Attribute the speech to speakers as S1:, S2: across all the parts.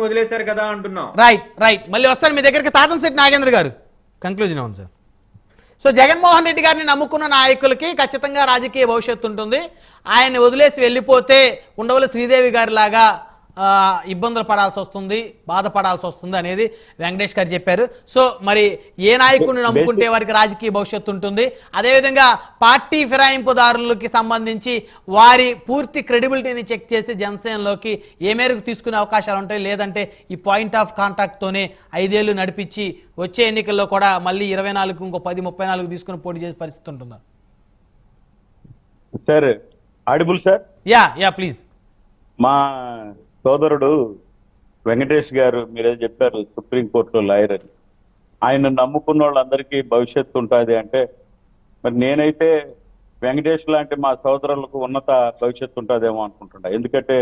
S1: వదిలేశారు కదా అంటున్నాం
S2: రైట్ రైట్ మళ్ళీ వస్తాను మీ దగ్గరికి తాతంశెట్టి నాగేంద్ర గారు. కంక్లూజన్ అవును సార్ సో జగన్మోహన్ రెడ్డి గారిని నమ్ముకున్న నాయకులకి ఖచ్చితంగా రాజకీయ భవిష్యత్తు ఉంటుంది. ఆయన్ని వదిలేసి వెళ్ళిపోతే ఉండవల శ్రీదేవి గారి లాగా ఇబ్బందులు పడాల్సి వస్తుంది బాధపడాల్సి వస్తుంది అనేది వెంకటేష్ గారు చెప్పారు. సో మరి ఏ నాయకుడిని నమ్ముకుంటే వారికి రాజకీయ భవిష్యత్తు ఉంటుంది? అదేవిధంగా పార్టీ ఫిరాయింపుదారులకి సంబంధించి వారి పూర్తి క్రెడిబిలిటీని చెక్ చేసి జనసేనలోకి ఏ మేరకు తీసుకునే అవకాశాలు ఉంటాయి? లేదంటే ఈ పాయింట్ ఆఫ్ కాంటాక్ట్తోనే ఐదేళ్ళు నడిపించి వచ్చే ఎన్నికల్లో కూడా మళ్ళీ ఇరవై నాలుగు ఇంకో పది ముప్పై నాలుగు తీసుకుని పోటీ చేసే పరిస్థితి ఉంటుందా?
S3: Sir audible sir?
S2: Yeah yeah please.
S3: మా సోదరుడు వెంకటేష్ గారు మీరేదో చెప్పారు సుప్రీంకోర్టులో లాయర్ అని. ఆయన నమ్ముకున్న వాళ్ళందరికీ భవిష్యత్తు ఉంటుంది అంటే మరి నేనైతే వెంకటేష్ లాంటి మా సోదరులకు ఉన్నత భవిష్యత్తు ఉంటుందేమో అనుకుంటున్నా. ఎందుకంటే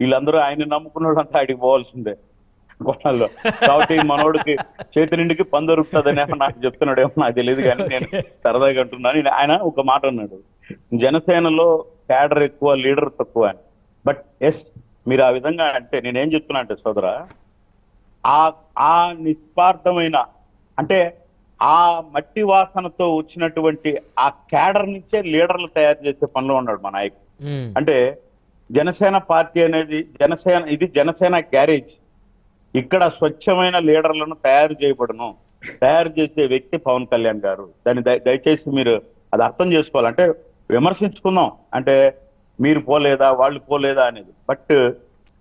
S3: వీళ్ళందరూ ఆయన నమ్ముకున్న వాళ్ళంతా ఆడికి పోవాల్సిందే. కాబట్టి మనోడికి చేతి నిండికి పని దొరుకుతుందని ఏమో నాకు చెప్తున్నాడేమో నాకు తెలియదు కానీ నేను సరదాగా అంటున్నాను. నేను- ఆయన ఒక మాట అన్నాడు. జనసేనలో క్యాడర్ ఎక్కువ లీడర్ తక్కువ అని. బట్ ఎస్ మీరు ఆ విధంగా అంటే నేనేం చెప్తున్నా అంటే సోదరా ఆ ఆ నిస్వార్థమైన అంటే ఆ మట్టి వాసనతో వచ్చినటువంటి ఆ క్యాడర్ నుంచే లీడర్లు తయారు చేసే పనిలో ఉన్నాడు మా నాయకుడు. అంటే జనసేన పార్టీ అనేది జనసేన ఇది జనసేన గ్యారేజ్. ఇక్కడ స్వచ్ఛమైన లీడర్లను తయారు చేయబడును. తయారు చేసే వ్యక్తి పవన్ కళ్యాణ్ గారు. దాన్ని దయ- దయచేసి మీరు అది అర్థం చేసుకోవాలంటే విమర్శించుకుందాం. అంటే మీరు పోలేదా వాళ్ళు పోలేదా అనేది. బట్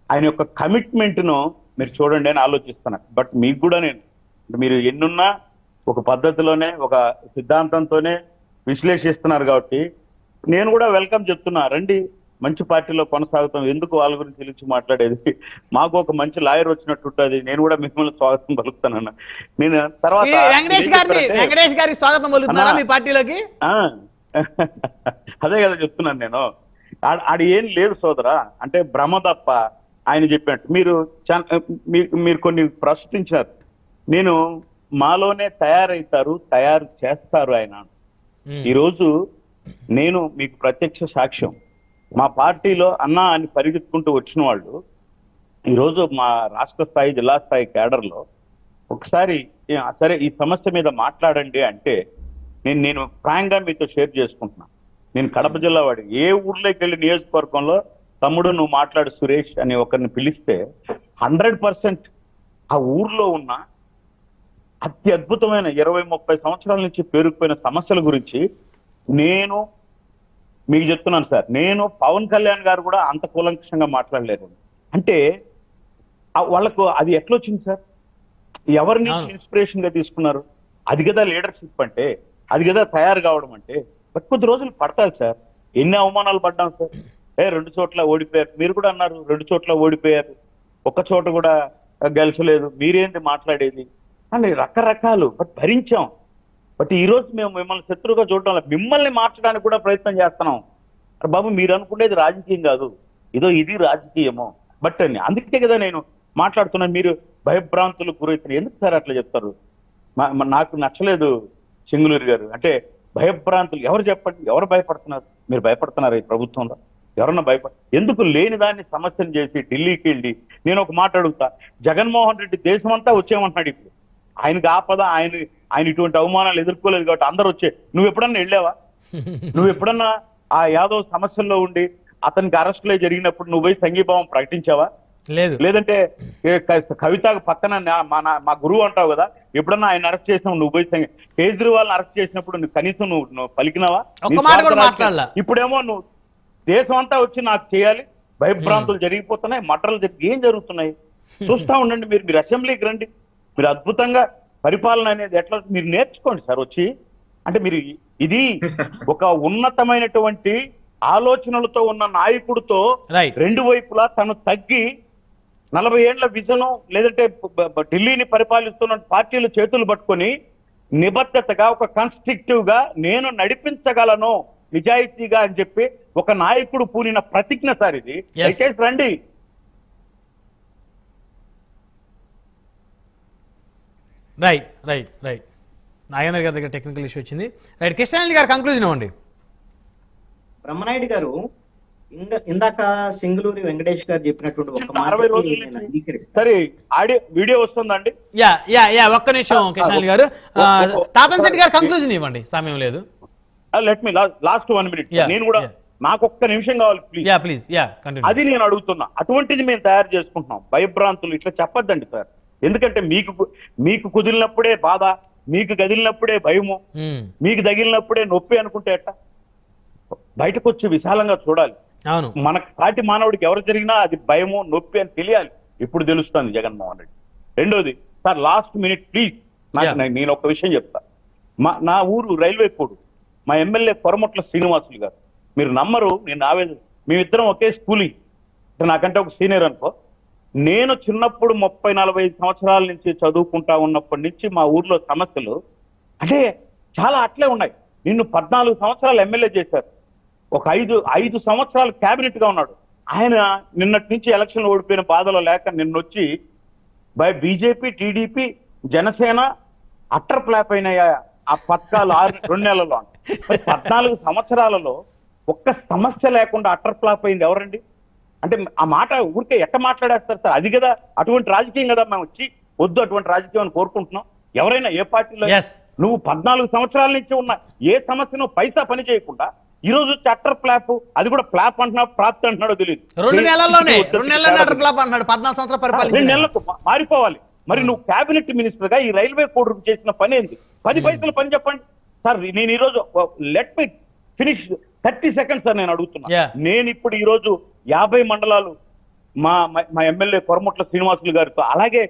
S3: ఆయన యొక్క కమిట్మెంట్ను మీరు చూడండి అని ఆలోచిస్తున్నా. బట్ మీకు కూడా నేను మీరు ఎన్నున్నా ఒక పద్ధతిలోనే ఒక సిద్ధాంతంతోనే విశ్లేషిస్తున్నారు కాబట్టి నేను కూడా వెల్కమ్ చెప్తున్నా. రండి మంచి పార్టీలో కొనసాగుతాం. ఎందుకు వాళ్ళ గురించి తెలిసి మాట్లాడేది? మాకు ఒక మంచి లాయర్ వచ్చినట్టు ఉంటుంది. నేను కూడా మిమ్మల్ని స్వాగతం పలుకుతానన్న. నేను తర్వాత
S2: వెంకటేష్ గారికి స్వాగతం పలుకుతున్నారా. మీ పార్టీలోకి?
S3: అదే కదా చెప్తున్నాను నేను. ఆడ- ఏం లేదు సోదరా. అంటే భ్రమ తప్ప ఆయన చెప్పినట్టు. మీరు మీరు కొన్ని ప్రశ్నించారు నేను మాలోనే తయారవుతారు తయారు చేస్తారు ఆయన. ఈరోజు నేను మీకు ప్రత్యక్ష సాక్ష్యం. మా పార్టీలో అన్నా అని పరిగెత్తుకుంటూ వచ్చిన వాళ్ళు ఈరోజు మా రాష్ట్ర స్థాయి జిల్లా స్థాయి కేడర్లో ఒకసారి సరే ఈ సమస్య మీద మాట్లాడండి అంటే నేను నేను ఫ్రాంక్గా మీతో షేర్ చేసుకుంటున్నా. నేను కడప జిల్లా వాడి. ఏ ఊర్లోకి వెళ్ళి నియోజకవర్గంలో తమ్ముడు నువ్వు మాట్లాడు సురేష్ అని ఒకరిని పిలిస్తే హండ్రెడ్ పర్సెంట్ ఆ ఊర్లో ఉన్న అతి అద్భుతమైన ఇరవై ముప్పై సంవత్సరాల నుంచి పేరుకుపోయిన సమస్యల గురించి నేను మీకు చెప్తున్నాను సార్. నేను పవన్ కళ్యాణ్ గారు కూడా అంత కూలంకషంగా మాట్లాడలేరు అంటే వాళ్ళకు అది ఎట్లొచ్చింది సార్? ఎవరిని. ఇన్స్పిరేషన్గా తీసుకున్నారు? అది కదా లీడర్షిప్ అంటే అది కదా తయారు కావడం అంటే బట్ కొద్ది రోజులు పడతాయి సార్. ఎన్ని అవమానాలు పడ్డాం సార్. ఏ రెండు చోట్ల ఓడిపోయారు. మీరు కూడా అన్నారు రెండు చోట్ల ఓడిపోయారు. ఒక్క చోట కూడా గెలిచలేదు. మీరేంటి మాట్లాడేది? అని రకరకాలు బట్ భరించాం. బట్ ఈ రోజు మేము మిమ్మల్ని శత్రువుగా చూడడం మిమ్మల్ని మార్చడానికి కూడా ప్రయత్నం చేస్తున్నాం. బాబు మీరు అనుకునేది రాజకీయం కాదు. ఇదో ఇది రాజకీయము. బట్ అని అందుకే కదా నేను మాట్లాడుతున్నాను. మీరు భయభ్రాంతులకు గురవుతున్నారు ఎందుకు సార్ అట్లా చెప్తారు? నాకు నచ్చలేదు సింగులూరి గారు. అంటే భయభ్రాంతులు. ఎవరు చెప్పండి? ఎవరు భయపడుతున్నారు? మీరు భయపడుతున్నారు ఈ ప్రభుత్వంలో? ఎవరన్నా భయపడ ఎందుకు లేని దాన్ని సమస్యను చేసి ఢిల్లీకి వెళ్ళి నేను ఒక మాట అడుగుతా. జగన్మోహన్ రెడ్డి దేశమంతా వచ్చేయమంటున్నాడు ఇప్పుడు. ఆయనకి ఆపద ఆయన ఆయన ఇటువంటి అవమానాలు ఎదుర్కోలేదు కాబట్టి అందరు వచ్చే నువ్వు ఎప్పుడన్నా వెళ్ళావా? నువ్వు ఎప్పుడన్నా ఆ యాదవ్ సమస్యల్లో ఉండి అతనికి అరెస్టులే జరిగినప్పుడు నువ్వు పోయి సంఘీభావం ప్రకటించావా?
S2: లేదు.
S3: లేదంటే ఏ క- కవితకు పక్కన మా నా- మా గురువు అంటావు కదా ఎప్పుడన్నా ఆయన అరెస్ట్ చేసినావు నువ్వు పోయి కేజ్రీవాల్ అరెస్ట్ చేసినప్పుడు నువ్వు కనీసం నువ్వు నువ్వు పలికినావా. ఇప్పుడేమో నువ్వు దేశం అంతా వచ్చి నాకు చేయాలి భయభ్రాంతులు జరిగిపోతున్నాయి మటలు జరిగి ఏం జరుగుతున్నాయి? చూస్తా ఉండండి మీరు మీరు అసెంబ్లీకి రండి. మీరు అద్భుతంగా పరిపాలన అనేది ఎట్లా మీరు నేర్చుకోండి సార్ వచ్చి. అంటే మీరు ఇది ఒక ఉన్నతమైనటువంటి ఆలోచనలతో ఉన్న నాయకుడితో రెండు వైపులా తను తగ్గి నలభై ఏండ్ల విజను లేదంటే ఢిల్లీని పరిపాలిస్తున్న పార్టీలు చేతులు పట్టుకొని నిబద్ధతగా ఒక కన్స్ట్రక్టివ్గా నేను నడిపించగలను నిజాయితీగా అని చెప్పి ఒక నాయకుడు పూనిన ప్రతిజ్ఞ సార్ ఇది. దయచేసి రండి.
S2: రైట్ రైట్ రైట్ నాగేంద్ర గారి దగ్గర టెక్నికల్ ఇష్యూ వచ్చింది. రైట్ కృష్ణారెడ్డి గారు కంక్లూజన్ ఇవ్వండి.
S1: బ్రహ్మనాయుడు గారు ఇంద- ఇందాక సింగళూరి వెంకటేష్ గారు చెప్పినటువంటి ఒక మాట
S3: సరే ఆడియో వీడియో వస్తుందండి?
S2: యా యా యా ఒక్క నిమిషం కిషన్ గారు. తాతన్ శెట్టి గారు కంక్లూజన్ ఇవ్వండి సమయం లేదు.
S3: Let me last one minute నేను కూడా. నాకు ఒక్క నిమిషం కావాలి please
S2: yeah please yeah continue
S3: అది నేను అడుగుతున్నా. అటువంటిది మేము తయారు చేసుకుంటున్నాం. భయభ్రాంతులు ఇట్లా చెప్పొద్దండి సార్ ఎందుకంటే మీకు మీకు కుదిరినప్పుడే బాధ మీకు కదిలినప్పుడే భయము మీకు తగిలినప్పుడే నొప్పి అనుకుంటే ఎట్ట? బయటకు వచ్చి విశాలంగా చూడాలి.
S2: అవును.
S3: మన సాటి మానవుడికి ఎవరు జరిగినా అది భయము నొప్పి అని తెలియాలి. ఇప్పుడు తెలుస్తుంది జగన్మోహన్ రెడ్డి. రెండోది సార్ లాస్ట్ మినిట్ ప్లీజ్ నాకు. నేను- ఒక విషయం చెప్తా. మా నా ఊరు రైల్వే కోడ్. మా ఎమ్మెల్యే కొరమట్ల శ్రీనివాసులు గారు. మీరు నమ్మరు నేను ఆవేదన. మేమిద్దరం ఒకే స్కూలింగ్ నాకంటే ఒక సీనియర్ అనుకో. నేను చిన్నప్పుడు ముప్పై నలభై సంవత్సరాల నుంచి చదువుకుంటా ఉన్నప్పటి నుంచి మా ఊర్లో సమస్యలు అంటే చాలా అట్లే ఉన్నాయి. నిన్ను పద్నాలుగు సంవత్సరాలు ఎమ్మెల్యే చేశారు. ఒక ఐదు ఐదు సంవత్సరాలు కేబినెట్గా ఉన్నాడు. ఆయన నిన్నటి నుంచి ఎలక్షన్ ఓడిపోయిన బాధలో లేక నిన్నొచ్చి by BJP TDP Janasena utter flop అయినాయా ఆ పథకాలు ఆరు రెండు నెలల్లో. పద్నాలుగు సంవత్సరాలలో ఒక్క సమస్య లేకుండా అట్టర్ ఫ్లాప్ అయింది ఎవరండి? అంటే ఆ మాట ఊరికే ఎట్ట మాట్లాడేస్తారు సార్? అది కదా అటువంటి రాజకీయం కదా మేము వచ్చి వద్దు అటువంటి రాజకీయం అని కోరుకుంటున్నాం. ఎవరైనా ఏ పార్టీలో. నువ్వు పద్నాలుగు సంవత్సరాల నుంచి ఉన్న ఏ సమస్యను పైసా పని చేయకుండా ఈ రోజు చట్టర్ ప్లాప్ అది కూడా ప్లాప్ అంటున్నాడు ప్రాప్తి అంటున్నాడో తెలియదు
S2: రెండు నెలల్లోనే రెండు నెలల్లో అటర్ ఫ్లాప్ అన్నాడు పద్నాలుగు సంవత్సరాలు
S3: రెండు నెలలకు మారిపోవాలి. మరి నువ్వు కేబినెట్ మినిస్టర్గా ఈ రైల్వే కోడ్ చేసిన పని ఏంది? పది పైసలు పని చెప్పండి. సార్ నేను ఈ రోజు let me finish thirty seconds sir నేను అడుగుతున్నా. నేను ఇప్పుడు ఈ రోజు యాభై మండలాలు మా మా- మా ఎమ్మెల్యే కొరమట్ల శ్రీనివాసులు గారితో అలాగే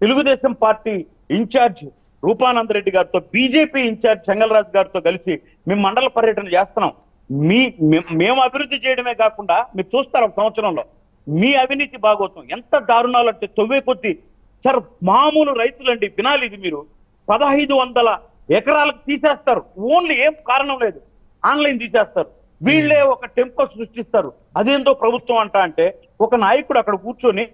S3: Telugu Desam party in charge Rupananda Reddy గారితో బీజేపీ ఇన్ఛార్జ్ చెంగల్రాజు గారితో కలిసి మేము మండల పర్యటన చేస్తున్నాం. మీ మేము అభివృద్ధి చేయడమే కాకుండా మీరు చూస్తారు ఒక సంవత్సరంలో మీ అవినీతి భాగోతం ఎంత దారుణాలు అంటే తొవ్వే కొద్ది సార్ మామూలు రైతులండి వినాలి ఇది మీరు. పదహైదు వందల ఎకరాలకు తీసేస్తారు. ఓన్లీ ఏం కారణం లేదు. ఆన్లైన్ తీసేస్తారు. వీళ్ళే ఒక టెంపో సృష్టిస్తారు. అదేందో ప్రభుత్వం అంట అంటే ఒక నాయకుడు అక్కడ కూర్చొని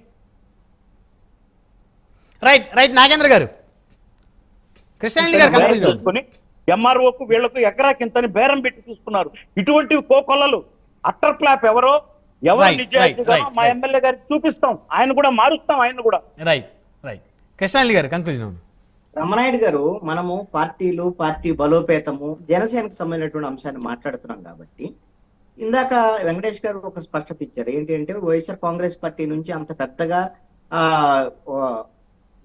S2: రైట్ రైట్ నాగేంద్ర గారు. కృష్ణారెడ్డి గారు
S3: ఎంఆర్ఓకు వీళ్ళకు ఎకరాకింతని బేరం పెట్టి తీసుకున్నారు ఇటువంటివి కోకొల్లలు అట్టర్ ప్లాప్ ఎవరో ఎవరు నిజాయితీగా మా. ఎమ్మెల్యే గారికి చూపిస్తాం. ఆయన కూడా మారుస్తాం ఆయన కూడా.
S2: రైట్ గారు కంక్లూజన్.
S1: రమణాయుడు గారు మనము పార్టీలు పార్టీ బలోపేతము జనసేనకు సంబంధించినటువంటి అంశాన్ని మాట్లాడుతున్నాం కాబట్టి ఇందాక వెంకటేష్ గారు ఒక స్పష్టత ఇచ్చారు. ఏంటి అంటే వైఎస్ఆర్ కాంగ్రెస్ పార్టీ నుంచి అంత పెద్దగా ఆ,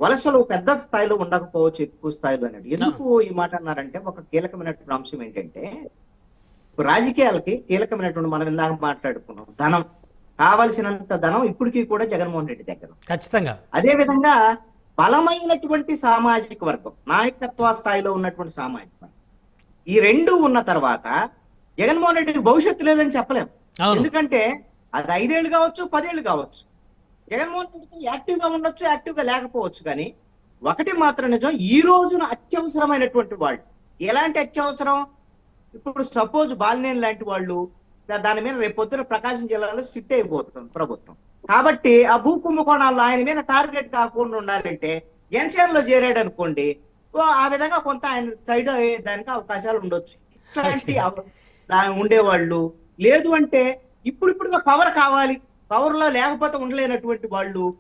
S1: వలసలు పెద్ద స్థాయిలో ఉండకపోవచ్చు ఎక్కువ స్థాయిలో అనేది. ఎందుకు ఈ మాట అన్నారంటే ఒక కీలకమైనటువంటి అంశం ఏంటంటే రాజకీయాలకి కీలకమైనటువంటి మనం ఇందాక మాట్లాడుకున్నాం ధనం. కావలసినంత ధనం ఇప్పటికీ కూడా జగన్మోహన్ రెడ్డి దగ్గర.
S2: ఖచ్చితంగా.
S1: అదే విధంగా బలమైనటువంటి సామాజిక వర్గం నాయకత్వ స్థాయిలో ఉన్నటువంటి సామాజిక వర్గం. ఈ రెండు ఉన్న తర్వాత జగన్మోహన్ రెడ్డికి భవిష్యత్తు లేదని చెప్పలేం.
S2: అవును.
S1: ఎందుకంటే అది ఐదేళ్ళు కావచ్చు పదేళ్ళు కావచ్చు. జగన్మోహన్ రెడ్డికి యాక్టివ్గా ఉండొచ్చు యాక్టివ్గా లేకపోవచ్చు కానీ ఒకటి మాత్రం నిజం ఈ రోజున అత్యవసరమైనటువంటి వాళ్ళు. ఎలాంటి అత్యవసరం? ఇప్పుడు సపోజ్ బాలినేని లాంటి వాళ్ళు దాని మీద రేపు పొద్దున ప్రకాశం జిల్లాలో సిట్ అయిపోతుంది ప్రభుత్వం. కాబట్టి ఆ భూ కుంభకోణాల్లో ఆయన మీద టార్గెట్ కాకుండా ఉండాలంటే జనసేనలో చేరాడు అనుకోండి ఆ విధంగా కొంత ఆయన సైడ్ అయ్యేదానికి అవకాశాలు ఉండొచ్చు. ఇట్లాంటి ఉండేవాళ్ళు లేదు అంటే ఇప్పుడిప్పుడుగా పవర్ కావాలి. పవర్లో లేకపోతే ఉండలేనటువంటి వాళ్ళు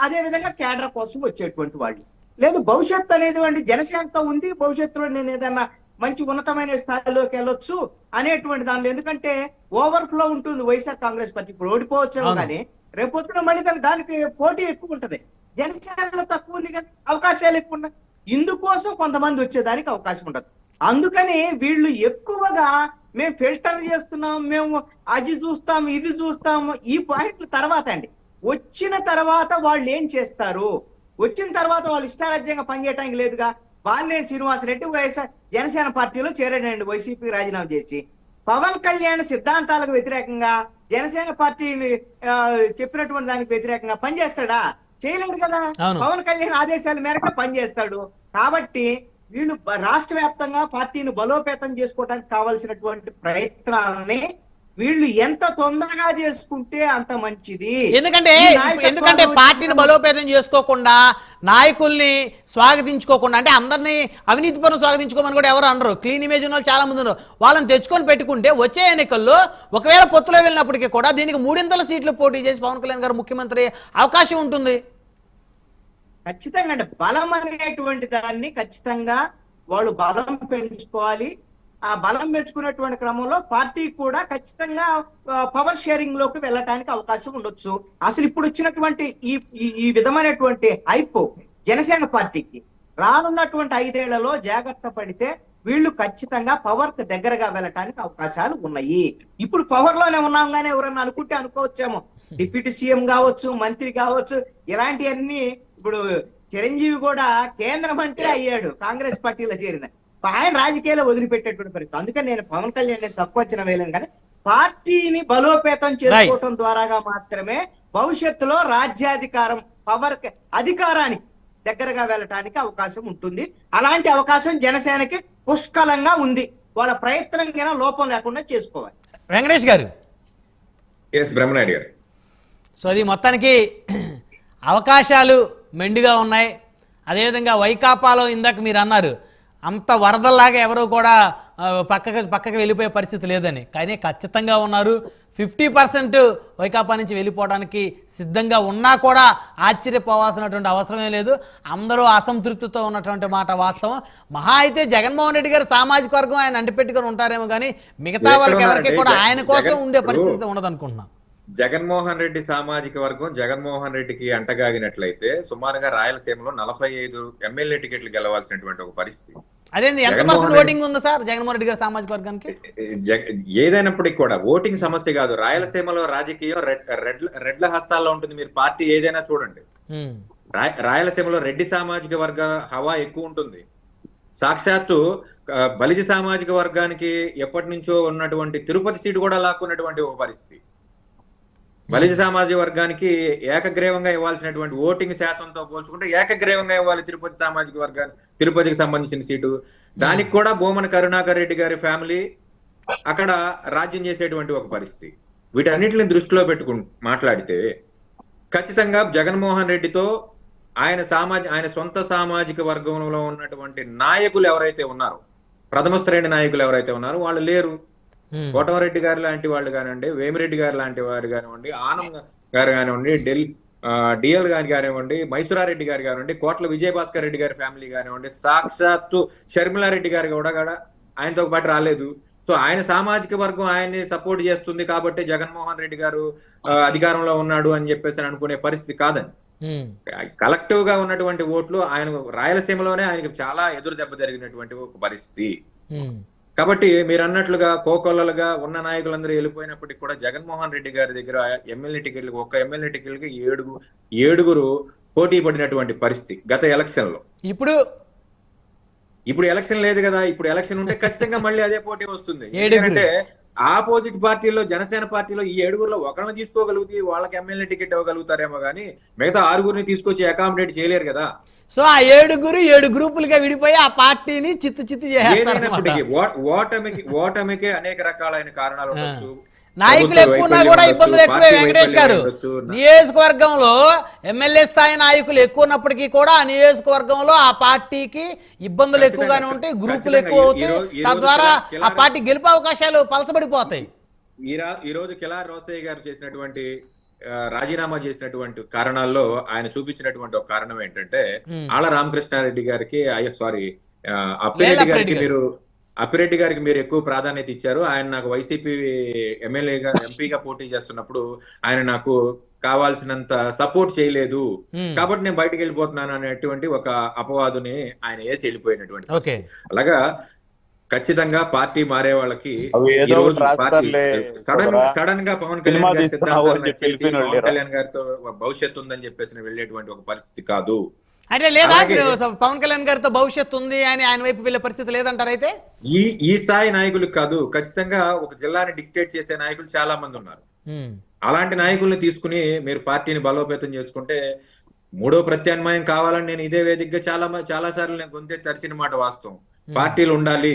S1: అదే విధంగా కేడర్ కోసం వచ్చేటువంటి వాళ్ళు. లేదు భవిష్యత్తు అనేది వంటి జనసేనతో ఉంది భవిష్యత్తులో నేను ఏదైనా మంచి ఉన్నతమైన స్థాయిలోకి వెళ్ళొచ్చు అనేటువంటి దానిలో. ఎందుకంటే ఓవర్ ఫ్లో ఉంటుంది వైఎస్ఆర్ కాంగ్రెస్ పార్టీ. ఇప్పుడు ఓడిపోవచ్చేమో
S2: అవును.
S1: కానీ రేపొద్దున మళ్ళీ దాని- దానికి పోటీ ఎక్కువ ఉంటది. జనసేనలో తక్కువ ఉంది కానీ అవకాశాలు ఎక్కువ ఉన్నాయి. ఇందుకోసం కొంతమంది వచ్చేదానికి అవకాశం ఉండదు. అందుకని వీళ్ళు ఎక్కువగా మేము ఫిల్టర్ చేస్తున్నాం మేము అది చూస్తాం ఇది చూస్తాం. ఈ పాయింట్ల తర్వాత అండి. వచ్చిన తర్వాత వాళ్ళు ఏం చేస్తారు? వచ్చిన తర్వాత వాళ్ళు ఇష్టారాజ్యంగా పనిచేయడానికి లేదుగా. బాలినేని శ్రీనివాసరెడ్డి వైఎస్ఆర్ జనసేన పార్టీలో చేరాడండి వైసీపీ రాజీనామా చేసి. పవన్ కళ్యాణ్ సిద్ధాంతాలకు వ్యతిరేకంగా జనసేన పార్టీ ఆ, చెప్పినటువంటి దానికి వ్యతిరేకంగా పనిచేస్తాడా? చేయలేడు కదా. పవన్ కళ్యాణ్ ఆదేశాల మేరకు పనిచేస్తాడు. కాబట్టి వీళ్ళు రాష్ట్ర వ్యాప్తంగా పార్టీని బలోపేతం చేసుకోవడానికి కావాల్సినటువంటి ప్రయత్నాలని వీళ్ళు ఎంత తొందరగా చేసుకుంటే అంత మంచిది.
S2: ఎందుకంటే ఎందుకంటే పార్టీని బలోపేతం చేసుకోకుండా నాయకుల్ని స్వాగతించుకోకుండా అంటే అందరినీ అవినీతిపరం స్వాగతించుకోమని కూడా ఎవరు అనరు. క్లీన్ ఇమేజ్ ఉన్న వాళ్ళు చాలా మంది ఉన్నారు. వాళ్ళని తెచ్చుకొని పెట్టుకుంటే వచ్చే ఎన్నికల్లో ఒకవేళ పొత్తులో వెళ్ళినప్పటికీ కూడా దీనికి మూడింతల సీట్లు పోటీ చేసి పవన్ కళ్యాణ్ గారు ముఖ్యమంత్రి అవకాశం ఉంటుంది.
S1: ఖచ్చితంగా అంటే బలం అనేటువంటి దాన్ని ఖచ్చితంగా వాళ్ళు బలం పెంచుకోవాలి. ఆ బలం పెంచుకునేటువంటి క్రమంలో పార్టీ కూడా ఖచ్చితంగా పవర్ షేరింగ్లోకి వెళ్ళటానికి అవకాశం ఉండొచ్చు. అసలు ఇప్పుడు వచ్చినటువంటి ఈ ఈ- విధమైనటువంటి హైప్ జనసేన పార్టీకి రానున్నటువంటి ఐదేళ్ళలో జాగ్రత్త పడితే వీళ్ళు ఖచ్చితంగా పవర్కు దగ్గరగా వెళ్ళటానికి అవకాశాలు ఉన్నాయి. ఇప్పుడు పవర్లోనే ఉన్నాం కానీ ఎవరన్నా అనుకుంటే అనుకోవచ్చేమో. డిప్యూటీ సీఎం కావచ్చు మంత్రి కావచ్చు ఇలాంటివన్నీ ఇప్పుడు చిరంజీవి కూడా కేంద్ర మంత్రి అయ్యాడు కాంగ్రెస్ పార్టీలో చేరిన. ఆయన రాజకీయాలు వదిలిపెట్టేటువంటి పరిస్థితి. అందుకని నేను పవన్ కళ్యాణ్ నేను తక్కువ వచ్చిన వేయలేను కానీ పార్టీని బలోపేతం చేసుకోవటం ద్వారాగా మాత్రమే భవిష్యత్తులో రాజ్యాధికారం పవర్ అధికారానికి దగ్గరగా వెళ్ళటానికి అవకాశం ఉంటుంది. అలాంటి అవకాశం జనసేనకి పుష్కలంగా ఉంది. వాళ్ళ ప్రయత్నం కన్నా లోపం లేకుండా చేసుకోవాలి.
S2: వెంకటేష్ గారు.
S4: ఎస్ బ్రహ్మనాయుడు గారు.
S2: సో అది మొత్తానికి అవకాశాలు మెండుగా ఉన్నాయి. అదేవిధంగా వైకాపాలో ఇందాక మీరు అన్నారు అంత వరదల్లాగా ఎవరు కూడా పక్కకి పక్కకి వెళ్ళిపోయే పరిస్థితి లేదని. కానీ ఖచ్చితంగా ఉన్నారు. ఫిఫ్టీ పర్సెంట్ వైకాపా నుంచి వెళ్ళిపోవడానికి సిద్ధంగా ఉన్నా కూడా ఆశ్చర్యపోవాల్సినటువంటి అవసరమే లేదు. అందరూ అసంతృప్తితో ఉన్నటువంటి మాట వాస్తవం. మహా అయితే జగన్మోహన్ రెడ్డి గారు సామాజిక వర్గం ఆయన అంటిపెట్టుకొని ఉంటారేమో కానీ మిగతా వాళ్ళకి ఎవరికి? కూడా ఆయన కోసం ఉండే పరిస్థితి ఉండదు అనుకుంటున్నాం
S4: జగన్మోహన్ రెడ్డి సామాజిక వర్గం జగన్మోహన్ రెడ్డికి అంటగాగినట్లయితే సుమారుగా రాయలసీమలో నలభై ఐదు ఎమ్మెల్యే టికెట్లు గెలవాల్సినటువంటి ఒక పరిస్థితి.
S2: అదేంది ఎంత
S4: జగన్మోహన్
S2: పర్సెంట్
S4: రెడ్డి-
S2: ఓటింగ్ ఉంది సార్ జగన్మోహన్ రెడ్డి గారి సామాజిక వర్గానికి?
S4: జగ- ఏదైనప్పటికీ కూడా ఓటింగ్ సమస్య కాదు. రాయలసీమలో రాజకీయం రెడ్ రెడ్ల హస్తాల్లో ఉంటుంది. మీరు పార్టీ ఏదైనా చూడండి. రాయలసీమలో రెడ్డి సామాజిక వర్గ హవా ఎక్కువ ఉంటుంది. సాక్షాత్తు బలిజ సామాజిక వర్గానికి ఎప్పటి నుంచో ఉన్నటువంటి తిరుపతి సీటు కూడా లాక్కున్నటువంటి ఒక పరిస్థితి. బలిజ సామాజిక వర్గానికి ఏకగ్రీవంగా ఇవ్వాల్సినటువంటి ఓటింగ్ శాతంతో పోల్చుకుంటే ఏకగ్రీవంగా ఇవ్వాలి తిరుపతి సామాజిక వర్గానికి తిరుపతికి సంబంధించిన సీటు. దానికి కూడా భూమన కరుణాకర్ రెడ్డి గారి ఫ్యామిలీ అక్కడ రాజ్యం చేసేటువంటి ఒక పరిస్థితి. వీటన్నిటిని దృష్టిలో పెట్టుకు మాట్లాడితే ఖచ్చితంగా జగన్మోహన్ రెడ్డితో ఆయన సామాజ ఆయన సొంత సామాజిక వర్గంలో ఉన్నటువంటి నాయకులు ఎవరైతే ఉన్నారో ప్రథమ శ్రేణి నాయకులు ఎవరైతే ఉన్నారో వాళ్ళు లేరు. కోటమరెడ్డి గారు లాంటి వాళ్ళు కానివ్వండి వేమిరెడ్డి గారు లాంటి వారు కానివ్వండి ఆనం గారు కానివ్వండి డెల్ డిఎల్ గారి కానివ్వండి మైసూరారెడ్డి గారు కానివ్వండి కోట్ల విజయభాస్కర్ రెడ్డి గారి ఫ్యామిలీ కానివ్వండి సాక్షాత్తు షర్మిలారెడ్డి గారు కూడా కూడా ఆయనతో పాటు రాలేదు. సో ఆయన సామాజిక వర్గం ఆయన్ని సపోర్ట్ చేస్తుంది కాబట్టి జగన్మోహన్ రెడ్డి గారు అధికారంలో ఉన్నాడు అని చెప్పేసి అని అనుకునే పరిస్థితి కాదని. కలెక్టివ్గా ఉన్నటువంటి ఓట్లు ఆయన రాయలసీమలోనే ఆయనకు చాలా ఎదురు దెబ్బ జరిగినటువంటి ఒక పరిస్థితి. కాబట్టి మీరు అన్నట్లుగా కోకొల్లలుగా ఉన్న నాయకులందరూ వెళ్ళిపోయినప్పటికీ కూడా జగన్మోహన్ రెడ్డి గారి దగ్గర ఎమ్మెల్యే టికెట్లకు ఒక్క ఎమ్మెల్యే టికెట్లకి ఏడుగు ఏడుగురు పోటీ పడినటువంటి పరిస్థితి గత ఎలక్షన్లో
S2: ఇప్పుడు
S4: ఇప్పుడు ఎలక్షన్ లేదు కదా ఇప్పుడు ఎలక్షన్ ఉంటే ఖచ్చితంగా మళ్ళీ అదే పోటీ వస్తుంది. ఎందుకంటే ఆపోజిట్ పార్టీలో జనసేన పార్టీలో ఈ ఏడుగురులో ఒకరిని తీసుకోగలిగితే వాళ్ళకి ఎమ్మెల్యే టికెట్ ఇవ్వగలుగుతారేమో కానీ మిగతా ఆరుగురిని తీసుకొచ్చి అకామిడేట్ చేయలేరు కదా.
S2: సో ఆ ఏడుగురు ఏడు గ్రూపులుగా విడిపోయి ఆ పార్టీని చిత్తు చిత్తు
S4: ఓ- ఓటమికి ఓటమికి అనేక రకాలైన కారణాలు ఉండొచ్చు.
S2: నాయకులు ఎక్కువ ఉన్నా కూడా ఇబ్బందులు ఎక్కువే వెంకటేష్ గారు. నియోజకవర్గంలో ఎమ్మెల్యే స్థాయి నాయకులు ఎక్కువ ఉన్నప్పటికీ కూడా ఆ నియోజకవర్గంలో ఆ పార్టీకి ఇబ్బందులు ఎక్కువగానే ఉంటాయి గ్రూపులు. ఎక్కువ అవుతాయి తద్వారా ఆ పార్టీ గెలుపు అవకాశాలు పలచబడిపోతాయి
S4: ఈ రోజు కిలార్ రోసయ్య గారు చేసినటువంటి రాజీనామా చేసినటువంటి కారణాల్లో ఆయన చూపించినటువంటి ఒక కారణం ఏంటంటే. ఆళ్ళ రామకృష్ణారెడ్డి గారికి సారీ అప్పిరెడ్డి గారికి
S2: గారు.
S4: మీరు అప్పిరెడ్డి గారికి మీరు ఎక్కువ ప్రాధాన్యత ఇచ్చారు ఆయన నాకు వైసీపీ ఎమ్మెల్యేగా ఎంపీగా పోటీ చేస్తున్నప్పుడు ఆయన నాకు కావాల్సినంత సపోర్ట్ చేయలేదు. కాబట్టి నేను బయటకు వెళ్ళిపోతున్నాను అనేటువంటి ఒక అపవాదుని ఆయన వేసి వెళ్ళిపోయినటువంటి అలాగా ఖచ్చితంగా పార్టీ మారే వాళ్ళకి సడన్. సడన్గా పవన్ కళ్యాణ్ గారి సిద్ధాంతాలు పవన్? కళ్యాణ్ గారితో భవిష్యత్తు ఉందని చెప్పేసి వెళ్ళేటువంటి ఒక పరిస్థితి కాదు
S2: అంటే లేదా ఇప్పుడు పవన్ కళ్యాణ్ గారితో భవిష్యత్తు ఉంది అని ఆయన వైపు వెళ్ళే పరిస్థితి లేదంటారు అయితే?
S4: ఈ ఈ స్థాయి నాయకులకు కాదు ఖచ్చితంగా ఒక జిల్లాని డిక్టేట్ చేసే నాయకులు చాలా మంది ఉన్నారు. అలాంటి నాయకుల్ని తీసుకుని మీరు పార్టీని బలోపేతం చేసుకుంటే మూడో ప్రత్యామ్నాయం కావాలని నేను ఇదే వేదికగా చాలా చాలా సార్లు నేను గొంతెత్తి తరిచిన మాట వాస్తవం. పార్టీలు ఉండాలి